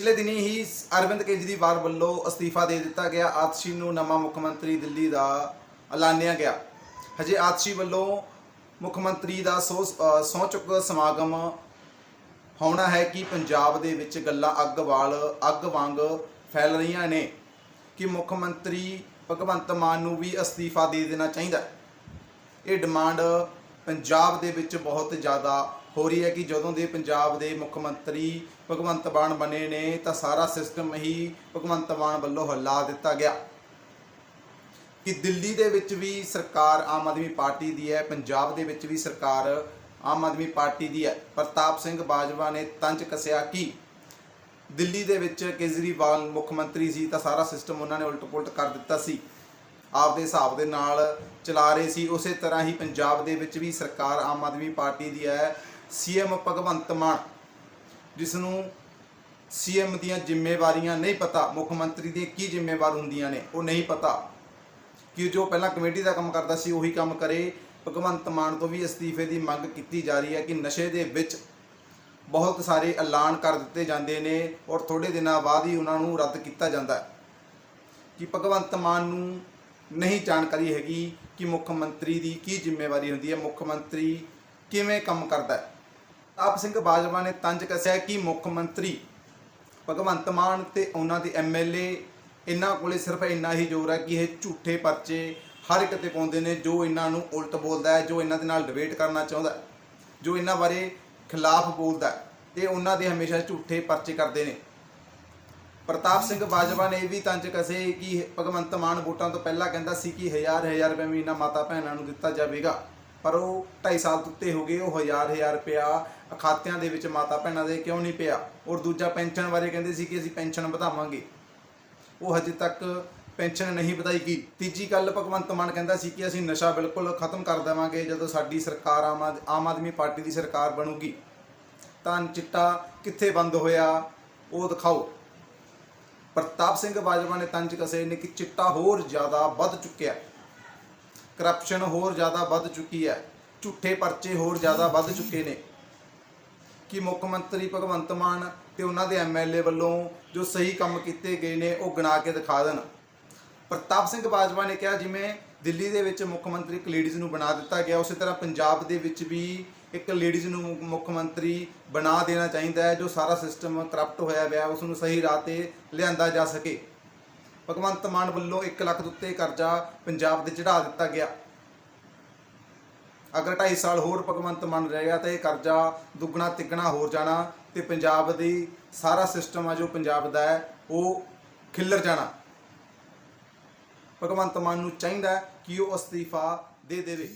ਪਿਛਲੇ ਦਿਨੀ ਹੀ ਅਰਵਿੰਦ ਕੇਜਰੀਵਾਲ ਵੱਲੋਂ ਅਸਤੀਫਾ ਦੇ ਦਿੱਤਾ ਗਿਆ। ਆਤਸ਼ੀ ਨੂੰ ਨਵਾਂ ਮੁੱਖ ਮੰਤਰੀ ਦਿੱਲੀ ਦਾ ਐਲਾਨਿਆ ਗਿਆ। ਹਜੇ ਆਤਸ਼ੀ ਵੱਲੋਂ ਮੁੱਖ ਮੰਤਰੀ ਦਾ ਸਹੁੰ ਸਹੁੰ ਚੁੱਕ ਸਮਾਗਮ ਹੋਣਾ ਹੈ ਕਿ ਪੰਜਾਬ ਦੇ ਵਿੱਚ ਗੱਲਾਂ ਅੱਗ ਵਾਲ, ਅੱਗ ਵਾਂਗ ਫੈਲ ਰਹੀਆਂ ਨੇ। ਕਿ ਮੁੱਖ ਮੰਤਰੀ ਭਗਵੰਤ ਮਾਨ ਨੂੰ ਵੀ ਅਸਤੀਫਾ ਦੇ ਦੇਣਾ ਚਾਹੀਦਾ ਇਹ ਡਿਮਾਂਡ ਪੰਜਾਬ ਦੇ ਵਿੱਚ ਬਹੁਤ ਜ਼ਿਆਦਾ ਹੋ ਰਹੀ ਹੈ ਕਿ ਜਦੋਂ ਦੇ ਪੰਜਾਬ ਦੇ ਮੁੱਖ ਮੰਤਰੀ ਭਗਵੰਤ ਮਾਨ ਬਣੇ ਨੇ, ਤਾਂ ਸਾਰਾ ਸਿਸਟਮ ਹੀ ਭਗਵੰਤ ਮਾਨ ਵੱਲੋਂ ਹਿਲਾ ਦਿੱਤਾ ਗਿਆ। ਕਿ ਦਿੱਲੀ ਦੇ ਵਿੱਚ ਵੀ ਸਰਕਾਰ ਆਮ ਆਦਮੀ ਪਾਰਟੀ ਦੀ ਹੈ, ਪੰਜਾਬ ਦੇ ਵਿੱਚ ਵੀ ਸਰਕਾਰ ਆਮ ਆਦਮੀ ਪਾਰਟੀ ਦੀ ਹੈ। ਪ੍ਰਤਾਪ ਸਿੰਘ ਬਾਜਵਾ ਨੇ ਤੰਜ ਕੱਸਿਆ ਕਿ ਦਿੱਲੀ ਦੇ ਵਿੱਚ ਕੇਜਰੀਵਾਲ ਮੁੱਖ ਮੰਤਰੀ ਸੀ, ਤਾਂ ਸਾਰਾ ਸਿਸਟਮ ਉਹਨਾਂ ਨੇ ਉਲਟ-ਪੁਲਟ ਕਰ ਦਿੱਤਾ ਸੀ। ਆਪਦੇ ਹਿਸਾਬ ਦੇ ਨਾਲ ਚਲਾ ਰਹੇ ਸੀ। ਉਸੇ ਤਰ੍ਹਾਂ ਹੀ ਪੰਜਾਬ ਦੇ ਵਿੱਚ ਵੀ ਸਰਕਾਰ ਆਮ ਆਦਮੀ ਪਾਰਟੀ ਦੀ ਹੈ। ਸੀਐਮ ਭਗਵੰਤ ਮਾਨ ਜਿਸ ਨੂੰ ਸੀਐਮ ਦੀਆਂ ਜ਼ਿੰਮੇਵਾਰੀਆਂ ਨਹੀਂ ਪਤਾ, ਮੁੱਖ ਮੰਤਰੀ ਦੀਆਂ ਕੀ ਜ਼ਿੰਮੇਵਾਰ ਹੁੰਦੀਆਂ ਨੇ, ਉਹ ਨਹੀਂ ਪਤਾ। ਕਿ ਜੋ ਪਹਿਲਾਂ ਕਮੇਟੀ ਦਾ ਕੰਮ ਕਰਦਾ ਸੀ, ਉਹੀ ਕੰਮ ਕਰੇ। ਭਗਵੰਤ ਮਾਨ ਤੋਂ ਵੀ ਅਸਤੀਫੇ ਦੀ ਮੰਗ ਕੀਤੀ ਜਾ ਰਹੀ ਹੈ ਕਿ ਨਸ਼ੇ ਦੇ ਵਿੱਚ ਬਹੁਤ ਸਾਰੇ ਐਲਾਨ ਕਰ ਦਿੱਤੇ ਜਾਂਦੇ ਨੇ ਔਰ ਥੋੜੇ ਦਿਨਾਂ ਬਾਅਦ ਹੀ ਉਹਨਾਂ ਨੂੰ ਰੱਦ ਕੀਤਾ ਜਾਂਦਾ ਹੈ। ਕਿ ਭਗਵੰਤ ਮਾਨ ਨੂੰ ਨਹੀਂ ਜਾਣਕਾਰੀ ਹੈਗੀ ਕਿ ਮੁੱਖ ਮੰਤਰੀ ਦੀ ਕੀ ਜ਼ਿੰਮੇਵਾਰੀ ਹੁੰਦੀ ਹੈ, ਮੁੱਖ ਮੰਤਰੀ ਕਿਵੇਂ ਕੰਮ ਕਰਦਾ ਹੈ। ਆਪ ਸਿੰਘ ਬਾਜਵਾ ਨੇ ਤੰਜ ਕੱਸਿਆ ਕਿ ਮੁੱਖ ਮੰਤਰੀ ਭਗਵੰਤ ਮਾਨ ਤੇ ਉਹਨਾਂ ਦੇ ਐਮਐਲਏ ਇਹਨਾਂ ਕੋਲੇ ਸਿਰਫ ਇੰਨਾ ਹੀ ਜ਼ੋਰ ਹੈ ਕਿ ਇਹ ਝੂਠੇ ਪਰਚੇ ਹਰ ਇੱਕ ਤੇ ਪਾਉਂਦੇ ਨੇ ਜੋ ਇਹਨਾਂ ਨੂੰ ਉਲਟ ਬੋਲਦਾ ਹੈ ਜੋ ਇਹਨਾਂ ਦੇ ਨਾਲ ਡਿਬੇਟ ਕਰਨਾ ਚਾਹੁੰਦਾ ਜੋ ਇਹਨਾਂ ਬਾਰੇ ਖਿਲਾਫ ਬੋਲਦਾ ਹੈ, ਇਹ ਉਹਨਾਂ ਦੇ ਹਮੇਸ਼ਾ ਝੂਠੇ ਪਰਚੇ ਕਰਦੇ ਨੇ। ਪ੍ਰਤਾਪ ਸਿੰਘ ਬਾਜਵਾ ਨੇ ਇਹ ਵੀ ਤੰਜ ਕਸੇ ਕਿ ਭਗਵੰਤ ਮਾਨ ਵੋਟਾਂ ਤੋਂ ਪਹਿਲਾਂ ਕਹਿੰਦਾ ਸੀ ਕਿ ਹਜ਼ਾਰ ਹਜ਼ਾਰ ਰੁਪਏ ਮਹੀਨਾ ਮਾਤਾ ਭੈਣਾਂ ਨੂੰ ਦਿੱਤਾ ਜਾਵੇਗਾ। ਪਰ ਉਹ 2.5 ਸਾਲ ਤੋਂ ਉੱਤੇ ਹੋ ਗਏ, ਉਹ ਹਜ਼ਾਰ ਹਜ਼ਾਰ ਰੁਪਇਆ ਖਾਤਿਆਂ ਦੇ ਵਿੱਚ ਮਾਤਾ ਭੈਣਾਂ ਦੇ ਕਿਉਂ ਨਹੀਂ ਪਿਆ? ਔਰ ਦੂਜਾ ਪੈਨਸ਼ਨ ਬਾਰੇ ਕਹਿੰਦੇ ਸੀ ਕਿ ਅਸੀਂ ਪੈਨਸ਼ਨ ਵਧਾਵਾਂਗੇ। ਉਹ ਹਜੇ ਤੱਕ ਪੈਨਸ਼ਨ ਨਹੀਂ ਵਧਾਈ ਗਈ। ਤੀਜੀ ਗੱਲ ਭਗਵੰਤ ਮਾਨ ਕਹਿੰਦਾ ਸੀ ਕਿ ਅਸੀਂ ਨਸ਼ਾ ਬਿਲਕੁਲ ਖਤਮ ਕਰ ਦੇਵਾਂਗੇ, ਜਦੋਂ ਸਾਡੀ ਸਰਕਾਰ ਆਮ ਆਦ- ਆਮ ਆਦਮੀ ਪਾਰਟੀ ਦੀ ਸਰਕਾਰ ਬਣੂਗੀ। ਤਾਂ ਚਿੱਟਾ ਕਿੱਥੇ ਬੰਦ ਹੋਇਆ? ਉਹ ਦਿਖਾਓ। ਪ੍ਰਤਾਪ ਸਿੰਘ ਬਾਜਵਾ ਨੇ ਤੰਜ ਕਸੇ ਨੇ ਕਿ ਚਿੱਟਾ ਹੋਰ ਜ਼ਿਆਦਾ ਵੱਧ ਚੁੱਕਿਆ। ਕਰਪਸ਼ਨ ਹੋਰ ਜ਼ਿਆਦਾ ਵੱਧ ਚੁੱਕੀ ਹੈ। ਝੂਠੇ ਪਰਚੇ ਹੋਰ ਜ਼ਿਆਦਾ ਵੱਧ ਚੁੱਕੇ ਨੇ। ਕਿ ਮੁੱਖ ਮੰਤਰੀ ਭਗਵੰਤ ਮਾਨ ਤੇ ਉਹਨਾਂ ਦੇ ਐਮਐਲਏ ਵੱਲੋਂ ਜੋ ਸਹੀ ਕੰਮ ਕੀਤੇ ਗਏ ਨੇ, ਉਹ ਗਿਣਾ ਕੇ ਦਿਖਾ ਦੇਣ। ਪ੍ਰਤਾਪ ਸਿੰਘ ਬਾਜਵਾ ਨੇ ਕਿਹਾ, ਜਿਵੇਂ ਦਿੱਲੀ ਦੇ ਵਿੱਚ ਮੁੱਖ ਮੰਤਰੀ ਇੱਕ ਲੇਡੀਜ਼ ਨੂੰ ਬਣਾ ਦਿੱਤਾ ਗਿਆ, ਉਸੇ ਤਰ੍ਹਾਂ ਪੰਜਾਬ ਦੇ ਵਿੱਚ ਵੀ ਇੱਕ ਲੇਡੀਜ਼ ਨੂੰ ਮੁੱਖ ਮੰਤਰੀ ਬਣਾ ਦੇਣਾ ਚਾਹੀਦਾ ਹੈ, ਜੋ ਸਾਰਾ ਸਿਸਟਮ ਕਰਪਟ ਹੋਇਆ ਹੋਇਆ ਉਸ ਨੂੰ ਸਹੀ ਰਾਹ ਤੇ ਲਿਆਂਦਾ ਜਾ ਸਕੇ। ਭਗਵੰਤ ਮਾਨ ਵੱਲੋਂ 1 ਲੱਖ ਦੇ ਉੱਤੇ ਕਰਜ਼ਾ ਪੰਜਾਬ ਦੇ ਚੜਾ ਦਿੱਤਾ ਗਿਆ। ਅਗਰ 2.5 ਸਾਲ ਹੋਰ ਭਗਵੰਤ ਮਾਨ ਰਹਿ ਗਿਆ ਤਾਂ ਇਹ ਕਰਜ਼ਾ ਦੁੱਗਣਾ, ਤਿੱਗਣਾ ਹੋਰ ਜਾਣਾ ਤੇ ਪੰਜਾਬ ਦੀ ਸਾਰਾ ਸਿਸਟਮ ਆ ਜੋ ਪੰਜਾਬ ਦਾ ਹੈ, ਉਹ ਖਿੱਲਰ ਜਾਣਾ। ਭਗਵੰਤ ਮਾਨ ਨੂੰ ਚਾਹੀਦਾ ਕਿ ਉਹ ਅਸਤੀਫਾ ਦੇ ਦੇਵੇ।